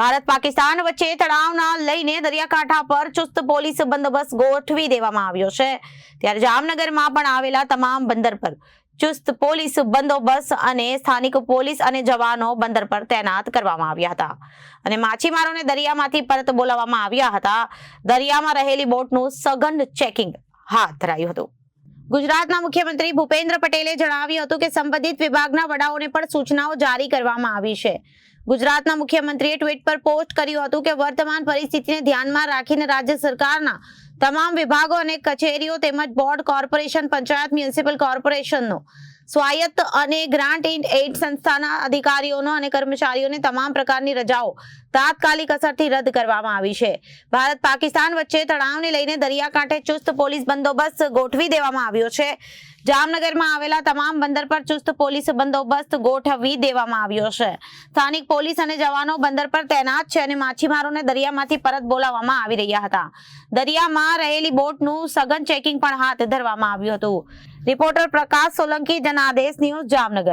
ભારત પાકિસ્તાન વચ્ચે તણાવના લઈને દરિયાકાંઠા પર ચુસ્ત પોલીસ બંદોબસ્ત ગોઠવી દેવામાં આવ્યો છે. ત્યારે જામનગરમાં પણ આવેલા તમામ બંદર પર ચુસ્ત પોલીસ બંદોબસ્ત અને સ્થાનિક પોલીસ અને જવાનો બંદર પર તૈનાત કરવામાં આવ્યા હતા. અને માછીમારોને દરિયામાંથી પરત બોલાવવામાં આવ્યા હતા. દરિયામાં રહેલી બોટનું સઘન ચેકિંગ હાથ ધરાયું હતું. ગુજરાતના મુખ્યમંત્રી ભૂપેન્દ્ર પટેલે જણાવ્યું હતું કે સંબંધિત વિભાગના વડાઓને પણ સૂચનાઓ જારી કરવામાં આવી છે. ગુજરાતના મુખ્યમંત્રીએ ટ્વીટ પર પોસ્ટ કર્યું હતું કે વર્તમાન પરિસ્થિતિને ધ્યાનમાં રાખીને રાજ્ય સરકારના તમામ વિભાગો અને કચેરીઓ તેમજ બોર્ડ કોર્પોરેશન, પંચાયત, મ્યુનિસિપલ કોર્પોરેશનનો સ્વાયત્ત અને ગ્રાન્ટ ઇન એઇડ સંસ્થાના અધિકારીઓનો અને કર્મચારીઓને તમામ પ્રકારની રજાઓ તાત્કાલિક અસરથી રદ કરવામાં આવી છે. ભારત પાકિસ્તાન વચ્ચે તણાવને લઈને દરિયાકાંઠે ચુસ્ત પોલીસ બંદોબસ્ત ગોઠવી દેવામાં આવ્યો છે. જામનગરમાં આવેલા તમામ બંદર પર ચુસ્ત પોલીસ બંદોબસ્ત ગોઠવી દેવામાં આવ્યો છે. સ્થાનિક પોલીસ અને જવાનો બંદર પર તૈનાત છે અને માછીમારોને દરિયામાંથી પરત બોલાવવામાં આવી રહ્યા હતા. દરિયામાં રહેલી બોટનું સઘન ચેકિંગ પણ હાથ ધરવામાં આવ્યું હતું. Reporter Prakash Solanki, Janadesh news Jamnagar.